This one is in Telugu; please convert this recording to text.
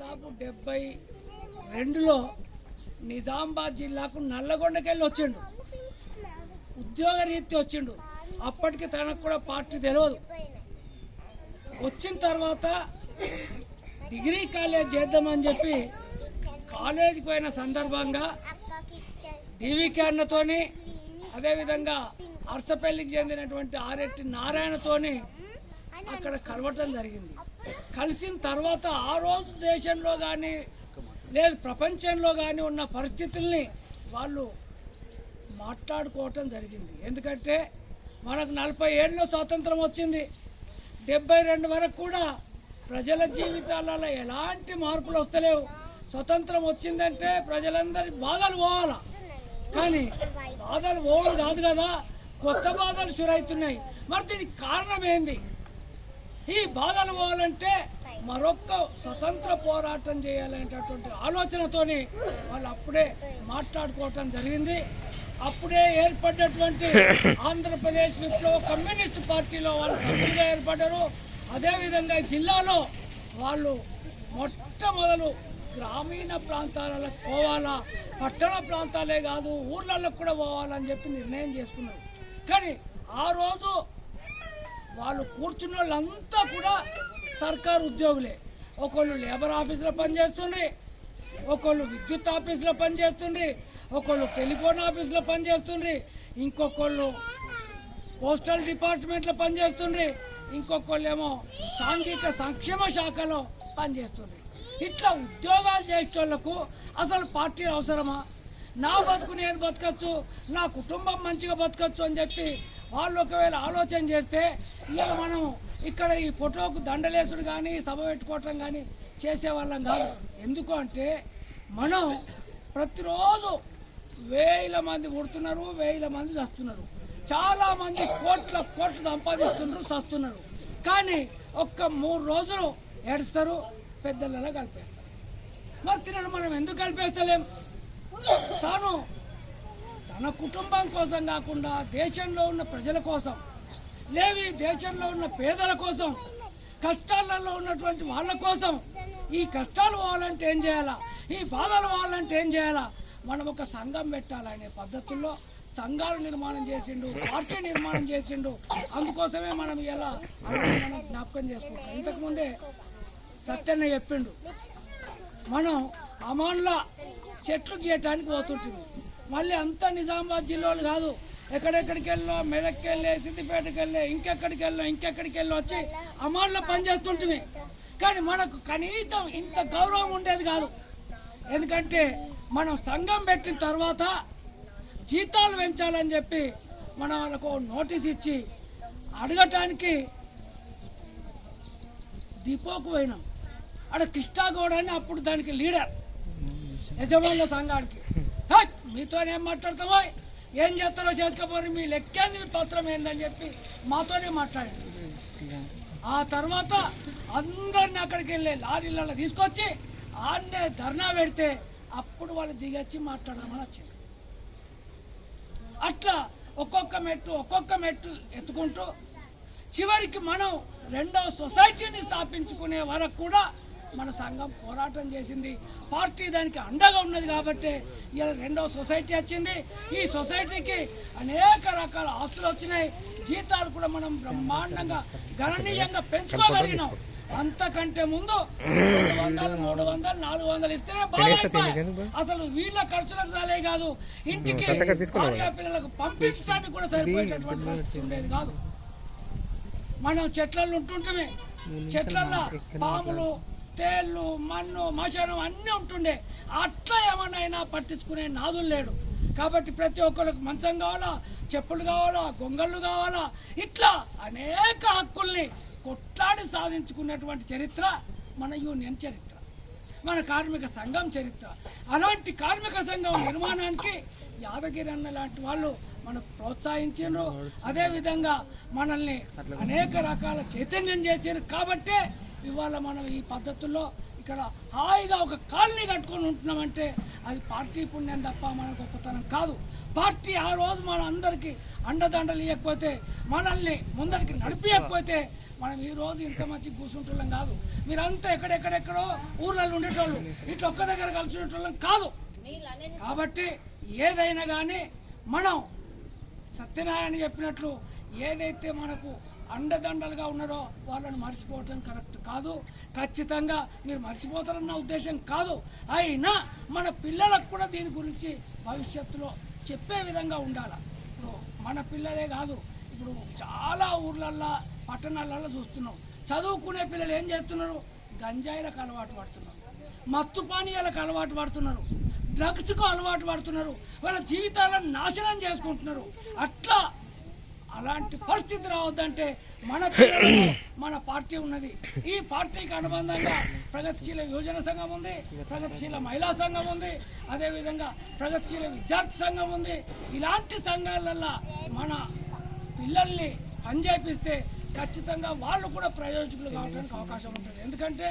దాదాపు డెబ్బై రెండులో నిజామాబాద్ జిల్లాకు నల్లగొండకెళ్ళి వచ్చిండు. ఉద్యోగ రీతి వచ్చిండు. అప్పటికి తనకు కూడా పార్టీ తెలియదు వచ్చిన తర్వాత డిగ్రీ కాలేజ్ చేద్దామని చెప్పి కాలేజీకి పోయిన సందర్భంగా డివికే అన్నతోని అదేవిధంగా అరసపల్లికి చెందినటువంటి ఆరెట్టి నారాయణతోని అక్కడ కలవటం జరిగింది. కలిసిన తర్వాత ఆ రోజు దేశంలో కానీ లేదు ప్రపంచంలో కానీ ఉన్న పరిస్థితుల్ని వాళ్ళు మాట్లాడుకోవటం జరిగింది. ఎందుకంటే మనకు నలభై ఏళ్ళలో స్వాతంత్రం వచ్చింది. డెబ్బై రెండు వరకు కూడా ప్రజల జీవితాలలో ఎలాంటి మార్పులు వస్తలేవు. స్వతంత్రం వచ్చిందంటే ప్రజలందరి బాధలు పోవాలా? కానీ బాధలు పోవడం కాదు కదా. కొత్త బాధలు షురవుతున్నాయి మరి దీనికి కారణం ఏంది? ఈ బాధలు పోవాలంటే మరొక్క స్వతంత్ర పోరాటం చేయాలనేటటువంటి ఆలోచనతోని వాళ్ళు అప్పుడే మాట్లాడుకోవటం జరిగింది. అప్పుడే ఏర్పడినటువంటి ఆంధ్రప్రదేశ్ విప్లవ కమ్యూనిస్ట్ పార్టీలో వాళ్ళు సభ్యులుగా ఏర్పడ్డారు. అదేవిధంగా జిల్లాలో వాళ్ళు మొట్టమొదలు గ్రామీణ ప్రాంతాలకు పోవాలా పట్టణ ప్రాంతాలే కాదు ఊర్లలో కూడా పోవాలని చెప్పి నిర్ణయం చేసుకున్నారు. కానీ ఆ రోజు వాళ్ళు కూర్చున్న వాళ్ళంతా కూడా సర్కారు ఉద్యోగులే. ఒకళ్ళు లేబర్ ఆఫీసులో పనిచేస్తుండ్రి ఒకళ్ళు విద్యుత్ ఆఫీసులో పనిచేస్తుండ్రి ఒకళ్ళు టెలిఫోన్ ఆఫీసులో పనిచేస్తుండ్రి ఇంకొకళ్ళు పోస్టల్ డిపార్ట్మెంట్లో పనిచేస్తుండ్రి ఇంకొకళ్ళు ఏమో సాంఘిక సంక్షేమ శాఖలో పనిచేస్తుండ్రి. ఇట్లా ఉద్యోగాలు చేసేటోళ్ళకు అసలు పార్టీ అవసరమా? నా బతుకు నేను బతకచ్చు నా కుటుంబం మంచిగా బతకచ్చు అని చెప్పి వాళ్ళు ఒకవేళ ఆలోచన చేస్తే ఇక మనం ఇక్కడ ఈ ఫోటోకు దండలేసుడు కానీ సభ పెట్టుకోవటం కానీ చేసేవాళ్ళం కాదు. ఎందుకు అంటే మనం ప్రతిరోజు వేల మంది పుడుతున్నారు వేల మంది చస్తున్నారు. చాలా మంది కోట్ల కోట్లు సంపాదిస్తున్నారు చస్తున్నారు. కానీ ఒక్క మూడు రోజులు ఏడుస్తారు పెద్దలలో కలిపేస్తారు. మరి తినను మనం ఎందుకు కలిపేస్తలేం? తాను తన కుటుంబం కోసం కాకుండా దేశంలో ఉన్న ప్రజల కోసం లేదు ఈ దేశంలో ఉన్న పేదల కోసం కష్టాలలో ఉన్నటువంటి వాళ్ళ కోసం ఈ కష్టాలు పోవాలంటే ఏం చేయాలా? ఈ బాధలు పోవాలంటే ఏం చేయాలా? మనం ఒక సంఘం పెట్టాలనే పద్ధతుల్లో సంఘాలు నిర్మాణం చేసిండు పార్టీ నిర్మాణం చేసిండు. అందుకోసమే మనం ఇలా మనం జ్ఞాపకం చేసుకుంటాం ఇంతకుముందే సత్యన్న చెప్పిండు మనం అమాన్ల చెట్లు గీయటానికి పోతుంటుంది మళ్ళీ అంతా నిజామాబాద్ జిల్లాలు కాదు. ఎక్కడెక్కడికి వెళ్ళో మెదక్కి వెళ్ళి సిద్దిపేటకి వెళ్ళి ఇంకెక్కడికి వెళ్ళో ఇంకెక్కడికి వెళ్ళి వచ్చి అమాన్లో పనిచేస్తుంటుంది కానీ మనకు కనీసం ఇంత గౌరవం ఉండేది కాదు. ఎందుకంటే మనం సంఘం పెట్టిన తర్వాత జీతాలు పెంచాలని చెప్పి మనం వాళ్ళకు నోటీస్ ఇచ్చి అడగటానికి డిపోకు పోయినాం. ఆడ కృష్ణాగౌడ్ అని అప్పుడు దానికి లీడర్. యజమానుల సంఘానికి. మీతో ఏం మాట్లాడతామో ఏం చేస్తారో చేసుకోపోరు. మీ లెక్కేంది? మీ పత్రం ఏందని చెప్పి మాతోనే మాట్లాడారు ఆ తర్వాత అందరిని అక్కడికి వెళ్ళి లారీలలో తీసుకొచ్చి ఆడనే ధర్నా పెడితే అప్పుడు వాళ్ళు దిగొచ్చి మాట్లాడదామని వచ్చింది అట్లా ఒక్కొక్క మెట్టు ఒక్కొక్క మెట్టు ఎత్తుకుంటూ చివరికి మనం రెండో సొసైటీని స్థాపించుకునే వరకు కూడా మన సంఘం పోరాటం చేసింది. పార్టీ దానికి అండగా ఉన్నది కాబట్టి ఇలా రెండో సొసైటీ వచ్చింది. ఈ సొసైటీకి అనేక రకాల ఆస్తులు వచ్చినాయి. జీతాలు కూడా మనం బ్రహ్మాండంగా గణనీయంగా పెంచుకోగలిగినాం. అంతకంటే ముందు రెండు వందలు మూడు వందలు నాలుగు వందలు ఇస్తేనే బాగా. అసలు వీళ్ళ ఖర్చులకు చాలే కాదు. ఇంటికి పిల్లలకు పంపించడానికి కూడా సరిపోయేటటువంటి పరిస్థితి ఉండేది కాదు. మనం చెట్లలో ఉంటుంటే చెట్లల్లో పాములు తేళ్ళు మన్ను మశనం అన్నీ ఉంటుండే. అట్లా ఏమన్నా పట్టించుకునే నాదులు లేడు. కాబట్టి ప్రతి ఒక్కరికి మంచం కావాలా చెప్పులు కావాలా గొంగళ్ళు కావాలా ఇట్లా అనేక హక్కుల్ని కొట్లాడి సాధించుకున్నటువంటి చరిత్ర మన యూనియన్ చరిత్ర. మన కార్మిక సంఘం చరిత్ర. అలాంటి కార్మిక సంఘం నిర్మాణానికి యాదగిరి అన్న లాంటి వాళ్ళు మనకు ప్రోత్సహించారు అదే విధంగా మనల్ని అనేక రకాల చైతన్యం చేశారు కాబట్టే ఇవాళ మనం ఈ పద్ధతుల్లో ఇక్కడ హాయిగా ఒక కాలనీ కట్టుకొని ఉంటున్నామంటే అది పార్టీ పుణ్యం తప్ప మన గొప్పతనం కాదు. పార్టీ ఆ రోజు మన అందరికీ అండదండలు ఇవ్వకపోతే మనల్ని ముందరికి నడిపించకపోతే మనం ఈ రోజు ఇంత మంచి కూర్చుంటున్నాం కాదు. మీరంతా ఎక్కడెక్కడెక్కడో ఊర్లలో ఉండేటోళ్ళు ఇట్లా ఒక్క దగ్గర కలిసి కాదు. కాబట్టి ఏదైనా కానీ మనం సత్యనారాయణ చెప్పినట్లు ఏదైతే మనకు అండదండలుగా ఉన్నారో వాళ్ళని మర్చిపోవటం కరెక్ట్ కాదు. ఖచ్చితంగా మీరు మర్చిపోతారన్న ఉద్దేశం కాదు. అయినా మన పిల్లలకు కూడా దీని గురించి భవిష్యత్తులో చెప్పే విధంగా ఉండాలి. ఇప్పుడు మన పిల్లలే కాదు ఇప్పుడు చాలా ఊర్లల్లో పట్టణాలలో చూస్తున్నాం. చదువుకునే పిల్లలు ఏం చేస్తున్నారు? గంజాయిలకు అలవాటు పడుతున్నారు. మత్తు పానీయాలకు అలవాటు పడుతున్నారు. డ్రగ్స్కు అలవాటు పడుతున్నారు. వాళ్ళ జీవితాలను నాశనం చేసుకుంటున్నారు. అట్లా అలాంటి పరిస్థితి రావద్దంటే మన మన పార్టీ ఉన్నది. ఈ పార్టీకి అనుబంధంగా ప్రగతిశీల యువజన సంఘం ఉంది ప్రగతిశీల మహిళా సంఘం ఉంది అదేవిధంగా ప్రగతిశీల విద్యార్థి సంఘం ఉంది. ఇలాంటి సంఘాలల్లో మన పిల్లల్ని పనిచేపిస్తే ఖచ్చితంగా వాళ్ళు కూడా ప్రయోజకులు కావడానికి అవకాశం ఉంటుంది. ఎందుకంటే